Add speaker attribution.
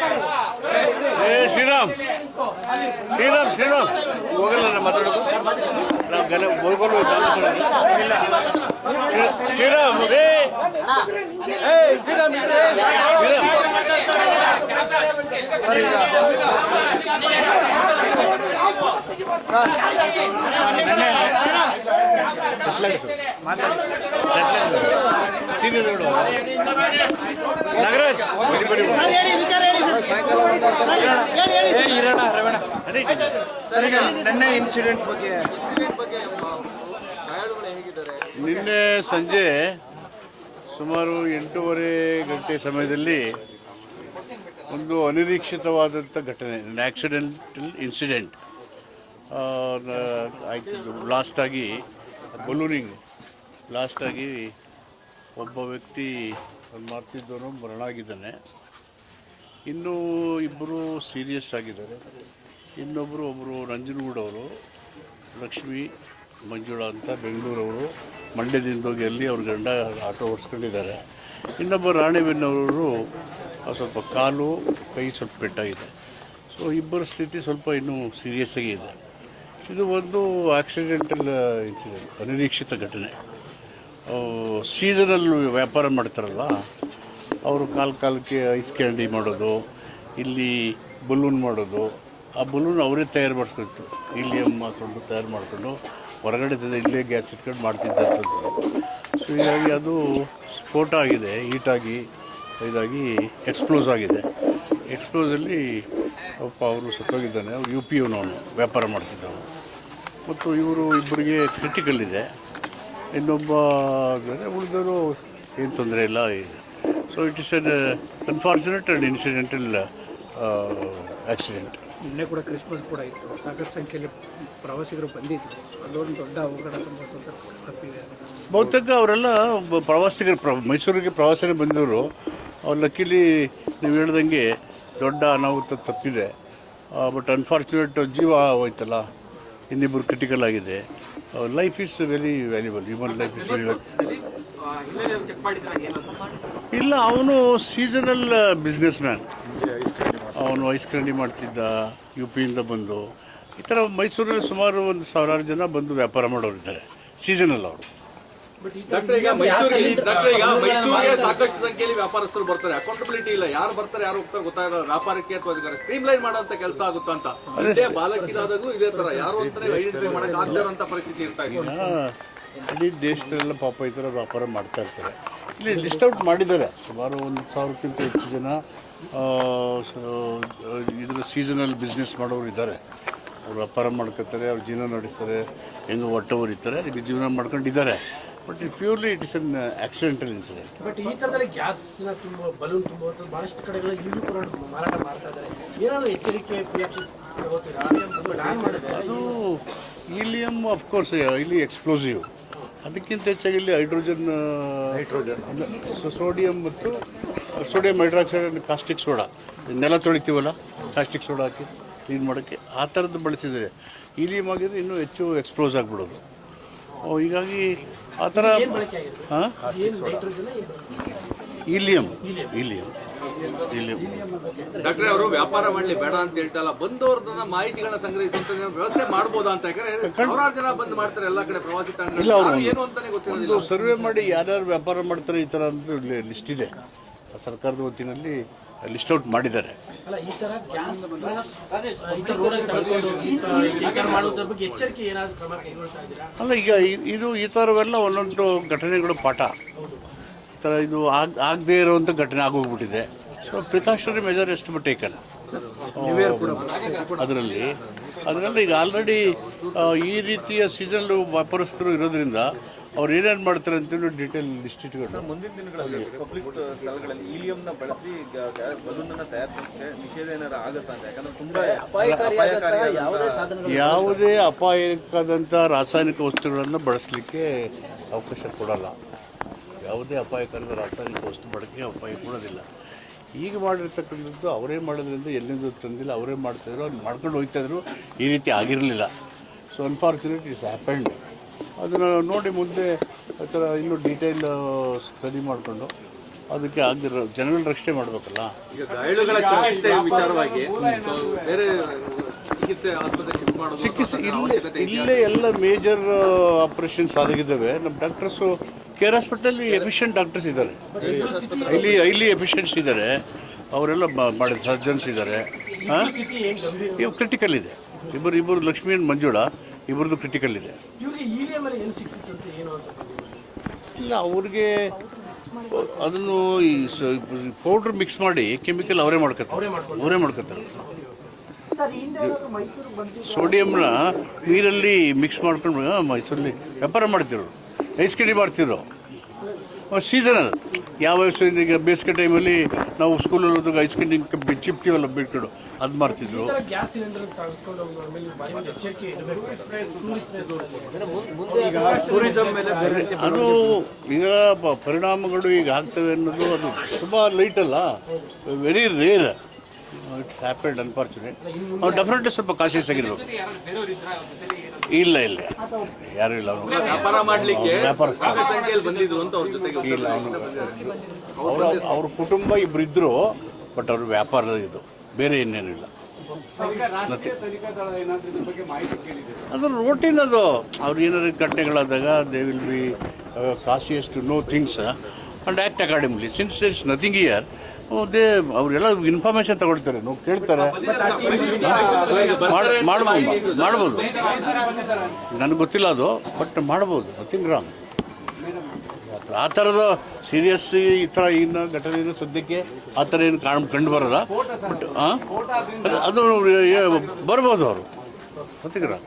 Speaker 1: ಏ ಶ್ರೀರಾಮ್ ಶ್ರೀರಾಮ್ ಶ್ರೀರಾಮ್ ಹೋಗಲ್ಲ ನಾನು ಮಾತಾಡೋದು ನಾವು ಗಲ ಹೋಗಲು ಶ್ರೀರಾಮ್ ರೇ ಶ್ರೀರಾಮ್ ಸೀನಿಯರ್ ನೋಡು ನಾಗರಾಜ್
Speaker 2: ನನ್ನ ಇನ್ಸಿಡೆಂಟ್ ಬಗ್ಗೆ
Speaker 1: ನಿನ್ನೆ ಸಂಜೆ ಸುಮಾರು ಎಂಟೂವರೆ ಗಂಟೆ ಸಮಯದಲ್ಲಿ ಒಂದು ಅನಿರೀಕ್ಷಿತವಾದಂಥ ಘಟನೆ ಆಕ್ಸಿಡೆಂಟಲ್ ಇನ್ಸಿಡೆಂಟ್ ಆಯ್ತು ಲಾಸ್ಟಾಗಿ ಆಗಿ ಬಲೂನಿಂಗ್ ಲಾಸ್ಟಾಗಿ ಆಗಿ ಒಬ್ಬ ವ್ಯಕ್ತಿ ಮಾಡ್ತಿದ್ದವನು ಮರಣ ಆಗಿದ್ದಾನೆ ಇನ್ನೂ ಇಬ್ಬರು ಸೀರಿಯಸ್ ಆಗಿದ್ದಾರೆ. ಇನ್ನೊಬ್ಬರು ಒಬ್ಬರು ನಂಜನಗೂಡವರು ಲಕ್ಷ್ಮಿ ಮಂಜುಳಾ ಅಂತ ಬೆಂಗಳೂರವರು, ಮಂಡ್ಯದಿಂದ ಹೋಗಿ ಅಲ್ಲಿ ಅವ್ರ ಗಂಡ ಆಟೋ ಓಡಿಸ್ಕೊಂಡಿದ್ದಾರೆ. ಇನ್ನೊಬ್ಬ ರಾಣಿಬೆನ್ನವರು ಸ್ವಲ್ಪ ಕಾಲು, ಕೈ ಸ್ವಲ್ಪ ಪೆಟ್ಟಾಗಿದೆ ಸೊ ಇಬ್ಬರ ಸ್ಥಿತಿ ಸ್ವಲ್ಪ ಇನ್ನೂ ಸೀರಿಯಸ್ ಆಗಿ ಇದೆ. ಇದು ಒಂದು ಆಕ್ಸಿಡೆಂಟಲ್ ಇನ್ಸಿಡೆಂಟ್ ಅನಿರೀಕ್ಷಿತ ಘಟನೆ. ಸೀಸನಲ್ ವ್ಯಾಪಾರ ಮಾಡ್ತಾರಲ್ಲ? ಅವರು ಕಾಲು ಕಾಲಕ್ಕೆ ಐಸ್ ಕ್ಯಾಂಡಿ ಮಾಡೋದು, ಇಲ್ಲಿ ಬಲೂನ್ ಮಾಡೋದು, ಆ ಬಲೂನ್ ಅವರೇ ತಯಾರು ಮಾಡಿಸ್ಕೊಳ್ತು. ಇಲ್ಲಿ ಹಾಕೊಂಡು ತಯಾರು ಮಾಡಿಕೊಂಡು ಹೊರಗಡೆ ಇಲ್ಲೇ ಗ್ಯಾಸ್ ಇಟ್ಕೊಂಡು ಮಾಡ್ತಿದ್ದಂಥದ್ದು ಸೊ ಹೀಗಾಗಿ ಅದು ಸ್ಫೋಟ ಆಗಿದೆ ಹೀಟಾಗಿ ಇದಾಗಿ ಎಕ್ಸ್ಪ್ಲೋಸ್ ಆಗಿದೆ. ಎಕ್ಸ್ಪ್ಲೋಸಲ್ಲಿ ಒಬ್ಬ ಅವರು ಸತ್ತೋಗಿದ್ದಾನೆ. ಅವ್ರು ಯು ಪಿ ಯುನವನು ವ್ಯಾಪಾರ ಮಾಡ್ತಿದ್ದವನು. ಮತ್ತು ಇವರು ಇಬ್ಬರಿಗೆ ಕ್ರಿಟಿಕಲ್ ಇದೆ. ಇನ್ನೊಬ್ಬ ಉಳಿದವರು ಏನು ತೊಂದರೆ ಇಲ್ಲ. So it is an unfortunate and incidental accident
Speaker 2: ನಿನ್ನೆ ಕೂಡ ಕ್ರಿಸ್ಮಸ್ ಕೂಡ ಇತ್ತು. ಸಾಕಷ್ಟು ಸಂಖ್ಯೆಯಲ್ಲಿ ಪ್ರವಾಸಿಗರು ಬಂದಿದ್ದರು ಅದೊಂದು ದೊಡ್ಡ ಅವಘಡ ತುಂಬ ತಪ್ಪಿದೆ
Speaker 1: ಬಹುತೇಕ ಅವರೆಲ್ಲ ಪ್ರವಾಸಿಗರು ಪ್ರ ಮೈಸೂರಿಗೆ ಪ್ರವಾಸನೇ ಬಂದವರು. ಅವ್ರು ಲಕ್ಕಿಲಿ ನೀವು ಹೇಳ್ದಂಗೆ ದೊಡ್ಡ ಅನಾಹುತ ತಪ್ಪಿದೆ. ಬಟ್ ಅನ್ಫಾರ್ಚುನೇಟ್ ಜೀವ ಹೋಯ್ತಲ್ಲ. ಇನ್ನಿಬ್ಬರು ಕ್ರಿಟಿಕಲ್ ಆಗಿದೆ. Life is very valuable human life is very ಇಲ್ಲ, ಅವನು ಸೀಸನಲ್ ಬಿಸ್ನೆಸ್ ಮ್ಯಾನ್ ಅವನು ಐಸ್ ಕ್ರೀಡಿ ಮಾಡ್ತಿದ್ದ ಯು ಪಿಯಿಂದ ಬಂದು. ಈ ಥರ ಮೈಸೂರಲ್ಲಿ ಸುಮಾರು ಒಂದು ಸಾವಿರಾರು ಜನ ಬಂದು ವ್ಯಾಪಾರ ಮಾಡೋರು ಇದ್ದಾರೆ ಸೀಸನಲ್ ಅವರು.
Speaker 3: ಡಾಕ್ಟರ್ ಈಗ ಮೈಸೂರಿಗೆ ಡಾಕ್ಟರ್ ಈಗ ಮೈಸೂರಿಗೆ ಸಾಕಷ್ಟು ಸಂಖ್ಯೆಯಲ್ಲಿ ವ್ಯಾಪಾರಸ್ಥರು ಬರ್ತಾರೆ. ಅಕೌಂಟಬಿಲಿಟಿ ಇಲ್ಲ. ಯಾರು ಬರ್ತಾರೆ ಯಾರು ಹೋಗ್ತಾರೆ ಗೊತ್ತಾಗಲ್ಲ. ವ್ಯಾಪಾರಕ್ಕೆ ಅಥವಾ ಸ್ಟ್ರೀಮ್ ಲೈನ್ ಮಾಡುವಂತ ಕೆಲಸ ಆಗುತ್ತಾ ಅಂತ. ಇದೇ ಬಾಲಕಿದಾದಾಗ್ಲೂ ಇದೇ ತರ. ಯಾರು ಅಂತಾರೆ ಐಡೆಂಟಿಫೈ ಮಾಡಕ್ ಆಗದೇ ಇರೋಂತ ಪರಿಸ್ಥಿತಿ ಇರ್ತಾ ಇದೆ.
Speaker 1: ಇಡೀ ದೇಶದಲ್ಲೆಲ್ಲ ಪಾಪ ಈ ಥರ ವ್ಯಾಪಾರ ಮಾಡ್ತಾ ಇರ್ತಾರೆ. ಇಲ್ಲಿ ಲಿಸ್ಟ್ ಔಟ್ ಮಾಡಿದ್ದಾರೆ. ಸುಮಾರು ಒಂದು ಸಾವಿರಕ್ಕಿಂತ ಹೆಚ್ಚು ಜನ ಇದರ ಸೀಸನಲ್ ಬಿಸ್ನೆಸ್ ಮಾಡೋರು ಇದ್ದಾರೆ. ಅವ್ರು ವ್ಯಾಪಾರ ಮಾಡ್ಕೋತಾರೆ ಅವ್ರು ಜೀವನ ನಡೆಸ್ತಾರೆ ಹೆಂಗೆ ಹೊಟ್ಟೆ ಇರ್ತಾರೆ. ಅದಕ್ಕೆ ಜೀವನ ಮಾಡ್ಕೊಂಡಿದ್ದಾರೆ. But it purely it is an accidental incident
Speaker 4: but ಈ ತರದಲ್ಲಿ ಗ್ಯಾಸ್ನ ತುಂಬ ಬಲೂನ್ ತುಂಬುವಂತ ಬಹಳಷ್ಟು ಕಡೆಗಳ ಈಗಲೂ ಕೂಡ ಮಾರಾಟ ಮಾಡ್ತಾ ಇದ್ದಾರೆ. ಏನಾದ್ರು ಎಚ್ಚರಿಕೆ ತಗೋತೀರಾ?
Speaker 1: ಅದು ಈಲಿಯಮ್ ಅಫ್ಕೋರ್ಸ್ ಇಲ್ಲಿ ಎಕ್ಸ್ಪ್ಲೋಸಿವ್ ಅದಕ್ಕಿಂತ ಹೆಚ್ಚಾಗಿ ಇಲ್ಲಿ ಹೈಡ್ರೋಜನ್ ಹೈಡ್ರೋಜನ್. ಸೋಡಿಯಂ ಮತ್ತು ಸೋಡಿಯಂ ಹೈಡ್ರಾಕ್ಸೈಡ್ ಕಾಸ್ಟಿಕ್ ಸೋಡಾ ನೆಲ ತೊಳಿತೀವಲ್ಲ ಕಾಸ್ಟಿಕ್ ಸೋಡಾ ಹಾಕಿ ಕ್ಲೀನ್ ಮಾಡೋಕ್ಕೆ ಆ ಥರದ್ದು ಬಳಸಿದರೆ ಈಲಿಯಮ್ ಆಗಿದ್ರೆ ಇನ್ನೂ ಹೆಚ್ಚು ಎಕ್ಸ್ಪ್ಲೋಸ್ ಆಗಿಬಿಡೋದು. ಹೀಗಾಗಿ ಆ ಥರ ಹಾಂ? ಇಲಿಯಂ. ಇಲಿಯಂ. ಈಲಿಯಂ
Speaker 3: ಡಾಕ್ಟರ್ ಅವರು ವ್ಯಾಪಾರ ಮಾಡ್ಲಿ ಬೇಡ ಅಂತ ಹೇಳ್ತಲ್ಲ ಬಂದವ್ರದನ್ನ ಮಾಹಿತಿಗಳನ್ನ ಸಂಗ್ರಹಿಸುವಂತ ವ್ಯವಸ್ಥೆ ಮಾಡ್ಬೋದಾ ಅಂತ ಯಾಕಂದ್ರೆ ಸಾವಿರಾರು ಜನ ಬಂದ್ ಮಾಡ್ತಾರೆ ಎಲ್ಲಾ ಕಡೆ ಪ್ರವಾಸಿ ತಾಣ
Speaker 1: ಇಲ್ಲ, ಅವ್ರು-
Speaker 3: ಏನು ಅಂತಾನೆ ಗೊತ್ತಿರೋದಿಲ್ಲ.
Speaker 1: ಸರ್ವೆ ಮಾಡಿ ಯಾರ್ಯಾರು ವ್ಯಾಪಾರ ಮಾಡ್ತಾರೆ ಈ ಥರ ಅಂತ ಲಿಸ್ಟ್ ಇದೆ. ಆ ಸರ್ಕಾರದ ವತಿನಲ್ಲಿ ಲಿಸ್ಟ್ ಔಟ್ ಮಾಡಿದ್ದಾರೆ.
Speaker 4: ಅಲ್ಲ
Speaker 1: ಈಗ ಇದು ಈ ಥರವೆಲ್ಲ ಒಂದೊಂದು ಘಟನೆಗಳು ಪಾಠ. ಈ ಥರ ಇದು ಆಗ ಆಗದೇ ಇರುವಂಥ ಘಟನೆ ಆಗೋಗ್ಬಿಟ್ಟಿದೆ. ಸೊ ಪ್ರಿಕಾಷನರಿ ಮೆಜರ್ ಎಷ್ಟು ಟೇಕನ್ ಅದರಲ್ಲಿ ಅದರಲ್ಲಿ ಈಗ ಆಲ್ರೆಡಿ ಈ ರೀತಿಯ ಸೀಸನ್ ವ್ಯಾಪಾರಸ್ಥರು ಇರೋದ್ರಿಂದ ಅವ್ರು ಏನೇನು ಮಾಡ್ತಾರೆ ಅಂತೇಳಿ ಡೀಟೇಲ್ ಲಿಸ್ಟ್ ಇಟ್ಕೊಂಡು.
Speaker 5: ಮುಂದಿನ ದಿನಗಳಲ್ಲಿ ಪಬ್ಲಿಕ್ ಸ್ಥಳಗಳಲ್ಲಿ ಈಲಿಯಂನ ಬಳಸಿ ಬಲೂನ್ ಅನ್ನ ತಯಾರಿಸೋಕೆ ನಿಷೇಧ ಏನಾರ ಆಗುತ್ತಾ ಅಂತ? ಯಾಕಂದ್ರೆ ತುಂಬಾ ಅಪಾಯಕಾರಿ
Speaker 1: ಯಾವುದೇ ಅಪಾಯಕ್ಕಾದಂಥ ರಾಸಾಯನಿಕ ವಸ್ತುಗಳನ್ನು ಬಳಸಲಿಕ್ಕೆ ಅವಕಾಶ ಕೊಡಲ್ಲ. ಯಾವುದೇ ಅಪಾಯಕಾರದ ರಾಸಾಯನಿಕ ವಸ್ತು ಬಳಕೆ ಅಪಾಯ ಕೊಡೋದಿಲ್ಲ. ಈಗ ಮಾಡಿರ್ತಕ್ಕಂಥದ್ದು ಅವರೇ ಮಾಡೋದ್ರಿಂದ ಎಲ್ಲಿಂದ ತಂದಿಲ್ಲ ಅವರೇ ಮಾಡ್ತಾಯಿದ್ರು ಅವ್ರು ಮಾಡ್ಕೊಂಡು ಹೋಗ್ತಾಯಿದ್ರು ಈ ರೀತಿ ಆಗಿರಲಿಲ್ಲ. ಸೊ ಅನ್ಫಾರ್ಚುನೇಟ್ ಇಸ್ ಹ್ಯಾಪೆಂಡ್ ಅದನ್ನು ನೋಡಿ ಮುಂದೆ ಆ ಥರ ಇನ್ನೂ ಡೀಟೇಲ್ ಸ್ಟಡಿ ಮಾಡಿಕೊಂಡು ಅದಕ್ಕೆ ಆಗಿರೋ ಜನಗಳ ರಕ್ಷಣೆ ಮಾಡಬೇಕಲ್ಲ.
Speaker 3: ಚಿಕಿತ್ಸೆ
Speaker 1: ಇಲ್ಲೇ ಇಲ್ಲೇ ಎಲ್ಲ ಮೇಜರ್ ಆಪರೇಷನ್ಸ್ ಆಗಿದ್ದಾವೆ. ನಮ್ಮ doctors care hospital efficient doctors ಇದ್ದಾರೆ. ಇಲ್ಲಿ ಇಲ್ಲಿ ಎಫಿಷಿಯನ್ಸ್ ಇದ್ದಾರೆ. ಅವರೆಲ್ಲ ಮಾಡಿದ ಸರ್ಜನ್ಸ್ ಇದ್ದಾರೆ. ಇವು ಕ್ರಿಟಿಕಲ್ ಇದೆ. ಇಬ್ಬರು ಇಬ್ಬರು ಲಕ್ಷ್ಮೀ ಮಂಜುಳ ಮಂಜುಳಾ ಇಬ್ಬರದು ಕ್ರಿಟಿಕಲ್ ಇದೆ.
Speaker 4: ಅಂತ ಏನು ಅಂತ.
Speaker 1: ಇಲ್ಲ ಅವ್ರಿಗೆ ಅದನ್ನು ಈ ಪೌಡ್ರ್ ಮಿಕ್ಸ್ ಮಾಡಿ ಕೆಮಿಕಲ್ ಅವರೇ ಮಾಡ್ಕೊತಾರೆ ಅವರೇ ಮಾಡ್ಕೊತಾರೆ ಸೋಡಿಯಂನ ನೀರಲ್ಲಿ ಮಿಕ್ಸ್ ಮಾಡ್ಕೊಂಡು ಮೈಸೂರಲ್ಲಿ ವ್ಯಾಪಾರ ಮಾಡ್ತಿದ್ರು ಐಸ್ ಕಡಿ ಮಾಡ್ತಿದ್ರು. ಸೀಸನಲ್ ಯಾವ ಈಗ ಬೇಸಿಗೆ ಟೈಮಲ್ಲಿ ನಾವು ಸ್ಕೂಲಲ್ಲಿ ಹೋದಾಗ ಐಸ್ ಕ್ರೀಮ್ ಚಿಪ್ತೀವಲ್ಲ ಬಿಟ್ಕೊಂಡು ಅದು ಮಾಡ್ತಿದ್ರು. ಅದು ಈಗ ಪರಿಣಾಮಗಳು ಈಗ ಆಗ್ತವೆ ಅನ್ನೋದು ಅದು ತುಂಬ ಲೈಟ್ ಅಲ್ಲ. Very rare it's happened unfortunate ಅವ್ರು ಡೆಫಿನೆಟ್ಲಿ ಸ್ವಲ್ಪ ಕಾಶಿಯಸ್ ಆಗಿರ್ಬೇಕು. ಇಲ್ಲ ಇಲ್ಲ. ಯಾರು ಇಲ್ಲ ಅವನು.
Speaker 3: ವ್ಯಾಪಾರ ಮಾಡ್ಲಿಕ್ಕೆ
Speaker 1: ಇಲ್ಲ ಅವನು. ಅವ್ರ ಅವ್ರ ಕುಟುಂಬ ಇಬ್ರು ಇದ್ರು ಬಟ್ ಅವ್ರ ವ್ಯಾಪಾರ ಇದು. ಬೇರೆ ಇನ್ನೇನಿಲ್ಲ ಅದು ರೋಟೀನ್ ಅದು. ಅವ್ರು ಏನಾದ್ರು ಘಟನೆಗಳಾದಾಗ they will be cautious to know things and act academically since it's nothing year they ಅವರೆಲ್ಲ ಇನ್ಫಾರ್ಮೇಶನ್ ತಗೊಳ್ತಾರೆ, ನಾವು ಕೇಳ್ತಾರೆ. ಮಾಡ್- ಮಾಡ್ಬೋದು ಮಾಡ್ಬೋದು. ನನಗೆ ಗೊತ್ತಿಲ್ಲ ಅದು ಬಟ್ ಮಾಡ್ಬೋದು ನಥಿಂಗ್ ರಾಂಗ್ ಆ ಥರದ ಸೀರಿಯಸ್ ಈ ಥರ ಏನು ಘಟನೆ ಸದ್ಯಕ್ಕೆ ಆ ಥರ ಏನು ಕಾಣ್, ಕಂಡು ಬರಲ್ಲ. ಬಟ್? ಅದು- ಬರ್ಬೋದು ಅವರು. ರಾಂಗ್